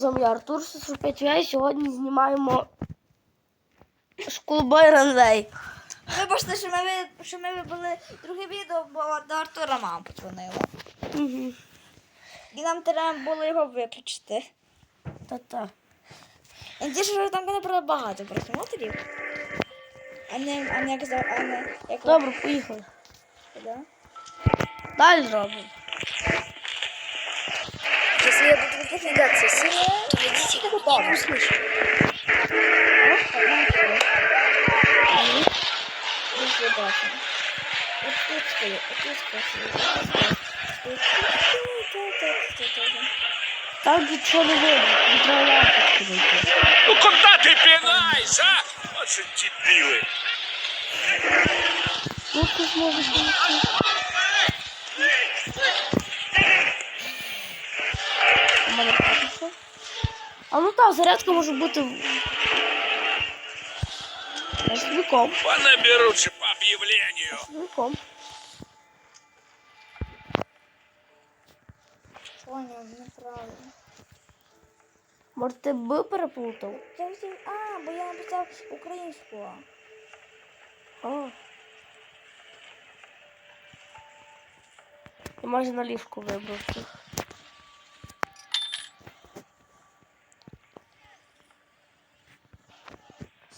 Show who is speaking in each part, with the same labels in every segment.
Speaker 1: З вами я Артур Сушпетя і сьогодні знімаємо школбой ранвей.
Speaker 2: Вибачте, що ми, що ми вибили друге відео, бо до Артура мама подзвонила.
Speaker 1: Угу.
Speaker 2: І нам треба було його виключити.
Speaker 1: Та-та.
Speaker 2: Я надію, що там буде багато просмотрів. А не, а не за- а не як
Speaker 1: Добре, поїхали.
Speaker 2: Да?
Speaker 1: Далі робимо.
Speaker 2: Якщо я буду от тут стою.
Speaker 1: Там нічого не видно, знайти.
Speaker 3: Ну куда ты пинаешь, а? Вот же дебилы.
Speaker 1: Тут ти зможеш знайти. У мене папіше. А ну так, зарядка може бути в- з віком.
Speaker 3: Понаберутся по объявлению.
Speaker 1: З віком.
Speaker 2: Поняв, неправильно.
Speaker 1: Може ти Б
Speaker 2: хотів, а, бо я написав українську.
Speaker 1: А. Майже на ліжку вибрав. тут.
Speaker 2: Все,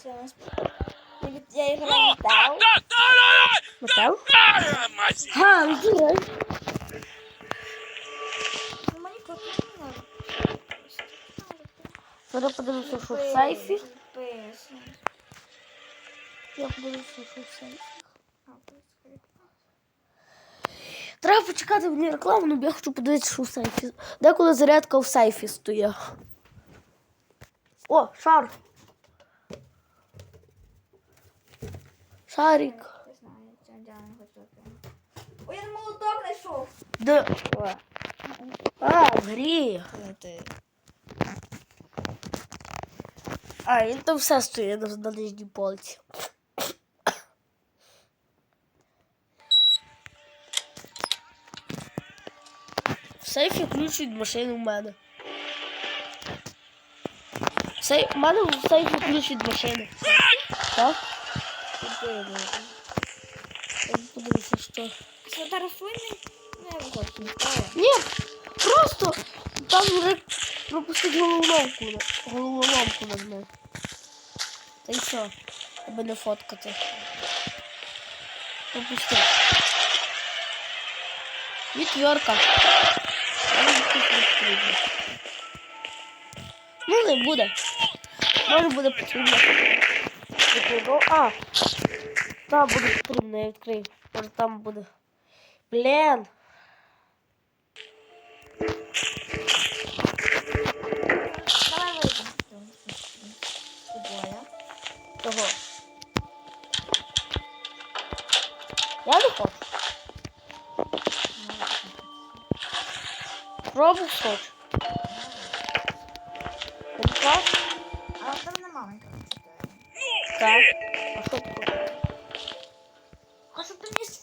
Speaker 2: у нас... Я їх
Speaker 3: Ну,
Speaker 2: не
Speaker 3: да,
Speaker 2: дав.
Speaker 3: да, да, да,
Speaker 1: Метал?
Speaker 3: да, да, мать.
Speaker 1: Га, ну дурень.
Speaker 2: Ну, мені копію не треба.
Speaker 1: Зараз подивимося, що в сейфі. Я подивлюся, що в сейфі.
Speaker 2: А.
Speaker 1: Треба почекати мені рекламу, але я хочу подивитися, що в сейфі. Деколи зарядка в сейфі стоїть. О, шар. Шарик.
Speaker 2: Ой, я молоток знайшов.
Speaker 1: Де? А, в грі. А, і там все стоїть на, нижній полці. В сейфі ключ від машини в мене. В сей... У мене в сейфі ключ від машини. Так? Я Подивися, що. Ні, просто там вже пропустить головоломку. на- Головоломку нажми. Та й все. Аби не фоткати. Пропусти. Відвертка. Але тут не потрібно. Ну, не буде. Може буде потрібно. А! Там буде потрібно, я відкрию. Може там буде. Блін.
Speaker 2: Давай вийдемо.
Speaker 1: Того. Я не хочу. Пробу хочу. Майнкрафт?
Speaker 2: А там нема.
Speaker 1: Так.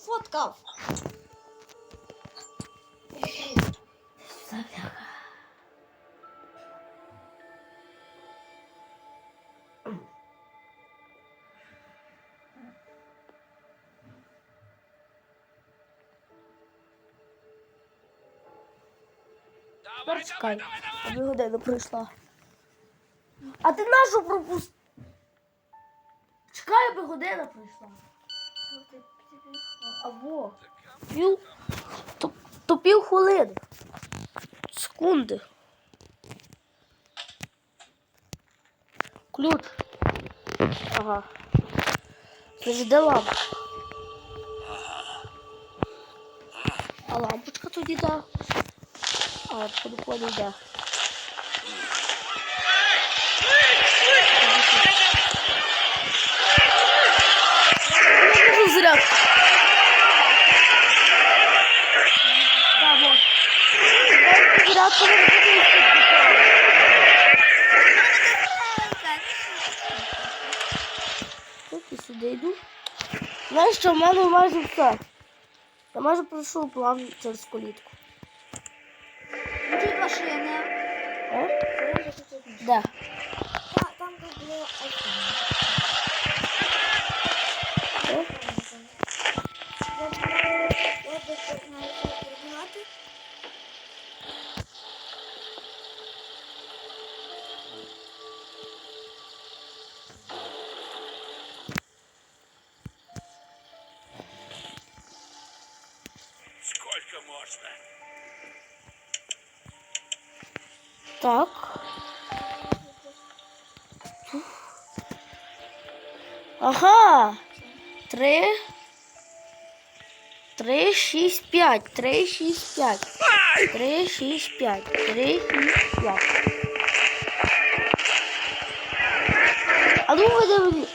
Speaker 2: Сфоткав.
Speaker 1: Тепер чекай, аби година пройшла. А ти нашу пропусти? Чекай, аби година пройшла. Або пів. То, то пів хвилини. Секунди. Ключ. Ага. Де лампа? А лампочка тоді да. А, йде. Я можу зарядку. Так, вот. Тут і сюди йду. Знаєш що, в мене майже все. Я майже пройшов план через колітку.
Speaker 2: Тут одне.
Speaker 1: Де?
Speaker 2: Та- Там де було Так.
Speaker 1: Ага. Три. Три, шість, п'ять. Три, шість, п'ять. Три, шість, п'ять. Три, шість, п'ять. А ну веди мені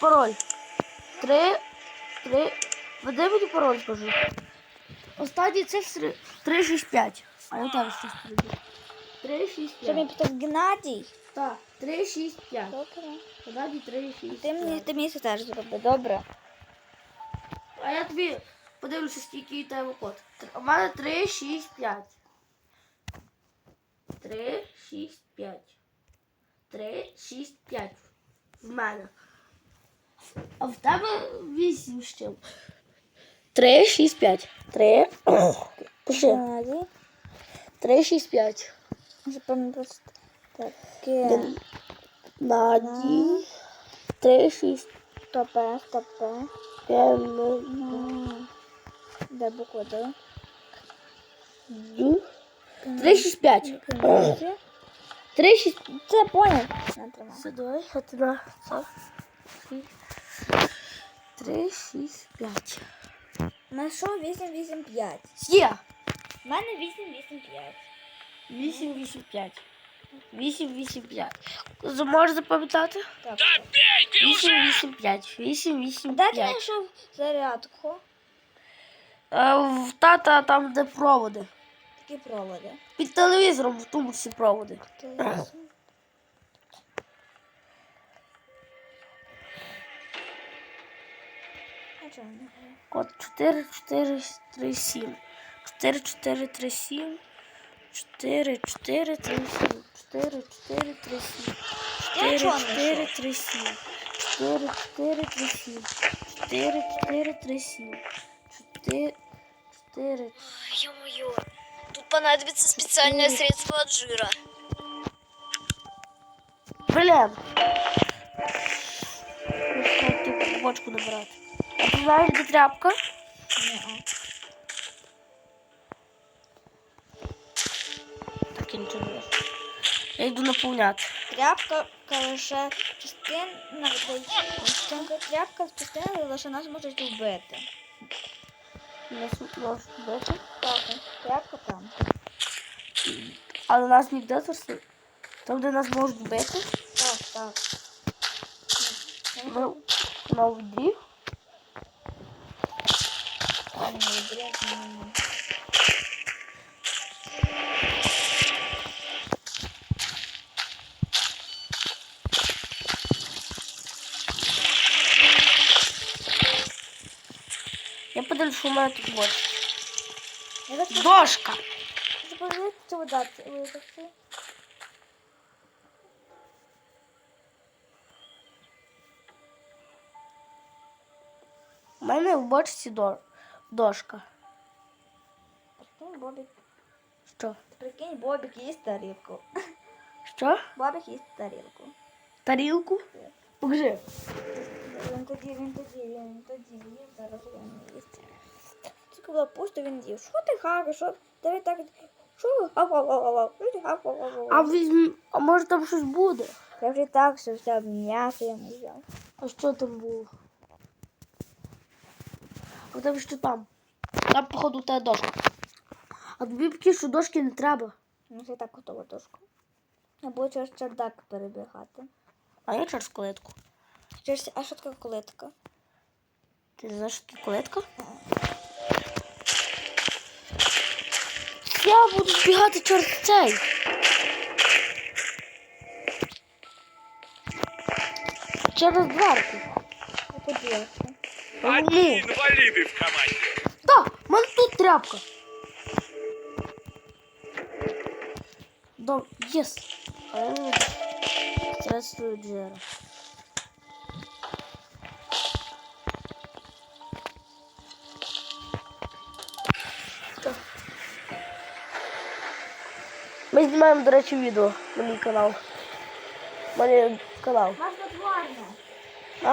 Speaker 1: пароль. Три, три. Веди мені пароль, скажи. Останні цифри 365. А я там щось прийду. 365.
Speaker 2: Що мені питав Геннадій?
Speaker 1: Так, 365.
Speaker 2: Добре.
Speaker 1: Геннадій 365.
Speaker 2: Ти мені, ти мені це теж зроби, добре?
Speaker 1: А я тобі подивлюся, скільки тебе код. У мене 365. 3, 6, 5. 3, 6, 5. В мене. А в тебе 8 з чим. 3, 6, 5. 3. Пиши.
Speaker 2: Геннадій.
Speaker 1: 3, 6, 5.
Speaker 2: Запевне просто таке.
Speaker 1: Наді. 3, 6,
Speaker 2: Стопе, стопе.
Speaker 1: 5.
Speaker 2: Ну, Де буква Д?
Speaker 1: 3, 6, 5.
Speaker 2: Геннадій.
Speaker 1: 3, 6,
Speaker 2: Це поняв. Не тримай.
Speaker 1: Все, давай, а ти на це. Три, шість, п'ять.
Speaker 2: Знайшов 885.
Speaker 1: Є!
Speaker 2: У мене
Speaker 1: Вісім, вісім, п'ять. Вісім, вісім, п'ять. Зможеш запам'ятати?
Speaker 2: Так.
Speaker 3: Да бейте
Speaker 1: Вісім,
Speaker 3: уже!
Speaker 1: вісім, п'ять. Вісім, вісім,
Speaker 2: Де ти знайшов зарядку?
Speaker 1: Е, В тата там, де проводи.
Speaker 2: Такі проводи.
Speaker 1: Під телевізором в всі проводи.
Speaker 2: Телевізор.
Speaker 1: Код 4, 4, 3, 7. 4, 4, 3, 7. 4, 4, 3, 7. 4, 4, 3, 7.
Speaker 2: Я
Speaker 1: 4,
Speaker 2: чого
Speaker 1: 4,
Speaker 2: не
Speaker 1: 3, 7. 4, 4, 3, 7. 4, 4, 3, 7. 4, 4,
Speaker 4: Ё-моё, тут понадобится специальное средство от жира.
Speaker 1: Ти бочку набирати. А ти знаєш, де тряпка? Я йду наповняти.
Speaker 2: Тряпка лише частина частинка тряпка з частини лише нас можуть вбити.
Speaker 1: Нас можуть вбити.
Speaker 2: Так, тряпка там.
Speaker 1: Але нас ніде зараз. Там, де нас можуть вбити.
Speaker 2: Так, так.
Speaker 1: Ми на
Speaker 2: дрянь, ні, ні.
Speaker 1: Я що у мене тут. Дошка!
Speaker 2: цю дати. витягти.
Speaker 1: У мене в бочці до... дошка.
Speaker 2: Прикинь, Бобік.
Speaker 1: Що?
Speaker 2: Прикинь, Бобік їсть тарілку.
Speaker 1: Що?
Speaker 2: Бобік їсть тарілку.
Speaker 1: Тарілку? Покажи.
Speaker 2: Він тоді, він тоді, він тоді їв, зараз він не їсть. Тільки було пусто, він їв. Що ти хакаєш? Що ти так? Що?
Speaker 1: А візьм... А може там щось буде?
Speaker 2: Я вже так все взяв м'ясо, я не взяв.
Speaker 1: А що там було? А тебе що там? Там, походу, та дошка. А тобі поки що дошки не треба.
Speaker 2: Ну, це так готова дошка. Я буду через чердак перебігати.
Speaker 1: А я через колетку.
Speaker 2: Через... А що таке колитка?
Speaker 1: Ти не знаєш, що таке колетка? Я буду збігати через цей. Через дверку.
Speaker 2: Я подивився.
Speaker 1: Ну,
Speaker 3: Инвалиды в команде.
Speaker 1: так, в мене тут тряпка. До... Єс. Средство Джера. Ми знімаємо, до речі, відео на мій канал. У мене канал.
Speaker 2: Нас натворне.
Speaker 1: А?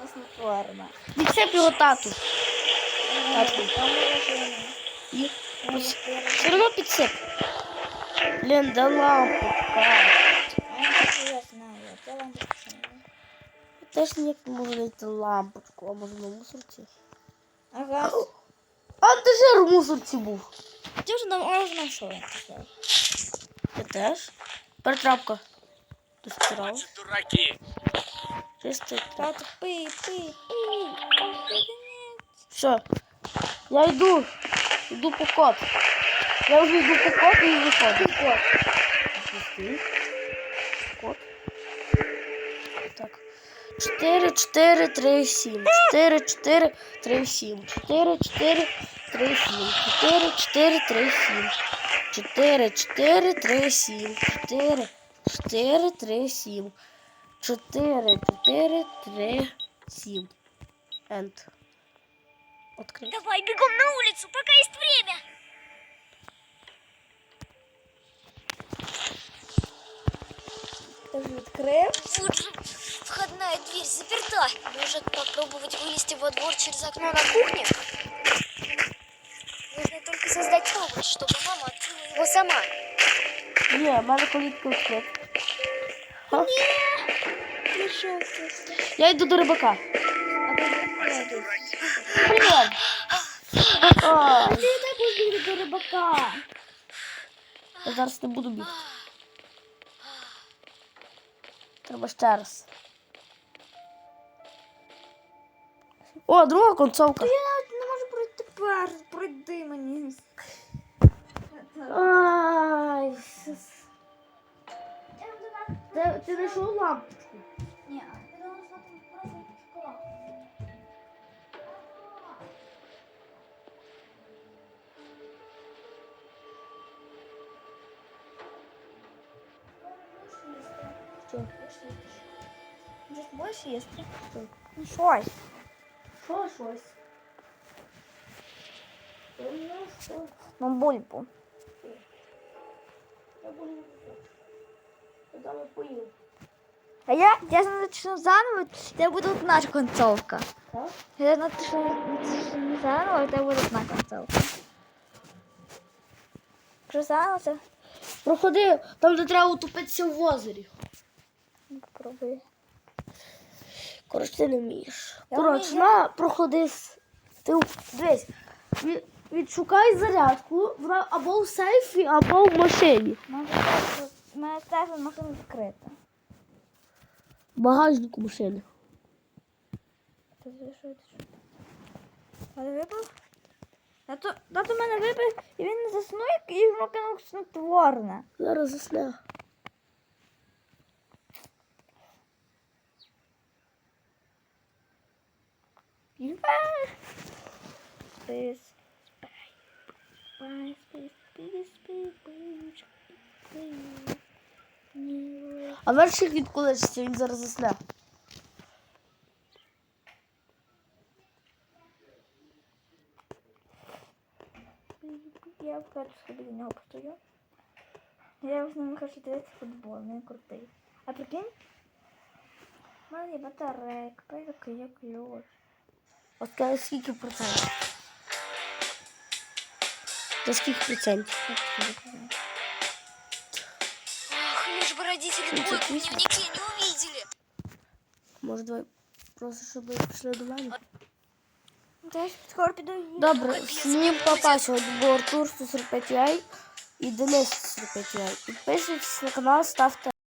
Speaker 2: Нас натворне.
Speaker 1: Відсип його тату. Тату. І все одно підсип. Блін, да лампочка.
Speaker 2: Я знаю. Це
Speaker 1: теж ніяк не можу знайти лампочку, а може на мусорці.
Speaker 2: Ага.
Speaker 1: А де жир в мусорці був?
Speaker 2: Ти вже нам аж знайшов.
Speaker 1: Теж. Перетрапка. Ти стирав.
Speaker 3: Дураки.
Speaker 1: Чистий.
Speaker 2: Тато, пий, пий, пий.
Speaker 1: Все. Я йду. Йду по код. Я вже йду по коду і виходжу. Код. Код. Так. 4, 4, 3, 7. 4, 4, 3, 7. 4, 4, 3, 7. 4, 4, 3, 7. 4, 4, 3, 7. 4, 4, 3, 7. 4, 4, 3, 7. End. Открыть.
Speaker 4: Давай, бегом на улицу, пока есть время.
Speaker 2: Ти вже відкрив?
Speaker 4: Вот же, входная дверь заперта. Может попробовать вылезти во двор через окно на кухне? Создать чтобы мама открыла его сама.
Speaker 1: Відкрита. Ха?
Speaker 2: Пішов ти.
Speaker 1: Я йду до рибака.
Speaker 2: А ти відкрив.
Speaker 1: Привіт. А,
Speaker 2: і так будеш до рибака.
Speaker 1: я зараз не буду бігти. Треба ще раз. О, друга концовка.
Speaker 2: Я не можу пройти пер. Пройди мені.
Speaker 1: Ай, сис. Ти, ти знайшов лампочку?
Speaker 2: Ні, я думала, що там просто шоколад.
Speaker 1: Що?
Speaker 2: Здесь больше есть? Щось.
Speaker 1: Що щось? Ну.
Speaker 2: Бульбу.
Speaker 1: Я.
Speaker 2: А я, я начну заново, это будет ж концовка. Я начну начну заново, это будет одна концовка. Що заново?
Speaker 1: Проходи, там де треба утопитися в озері.
Speaker 2: Ну, Попробуй.
Speaker 1: Коротше, ти не вмієш.
Speaker 2: Я
Speaker 1: Коротше, на, проходи. Ти дивись, відшукай зарядку або в сейфі, або в машині.
Speaker 2: У мене теж машина відкрита.
Speaker 1: В багажнику машини.
Speaker 2: Ти що? Але випив? Тато, мене випив, і він не заснув, і йому кинув снотворне.
Speaker 1: Зараз засне.
Speaker 2: Спис. Спис, спис, спис, спис. Ні.
Speaker 1: А вершик відколечиться, він зараз засне.
Speaker 2: Я вперше до нього постою. Я з ним хочу дивитися футбол, він крутий. А прикинь? У мене є батарейка, пейка є ключ.
Speaker 1: От скільки процентів? За скільки процентів?
Speaker 4: Ах, лишь бы родители
Speaker 1: Тридцать
Speaker 4: двойку в
Speaker 1: восемь.
Speaker 4: дневнике не увидели.
Speaker 1: Може, давай просто, щоб ви пішли до мене.
Speaker 2: Та я ж скоро піду їсти.
Speaker 1: Добре, всім папа, сьогодні був Артур 145 яй і Денис 145 яй. Підписуйтесь на канал, ставте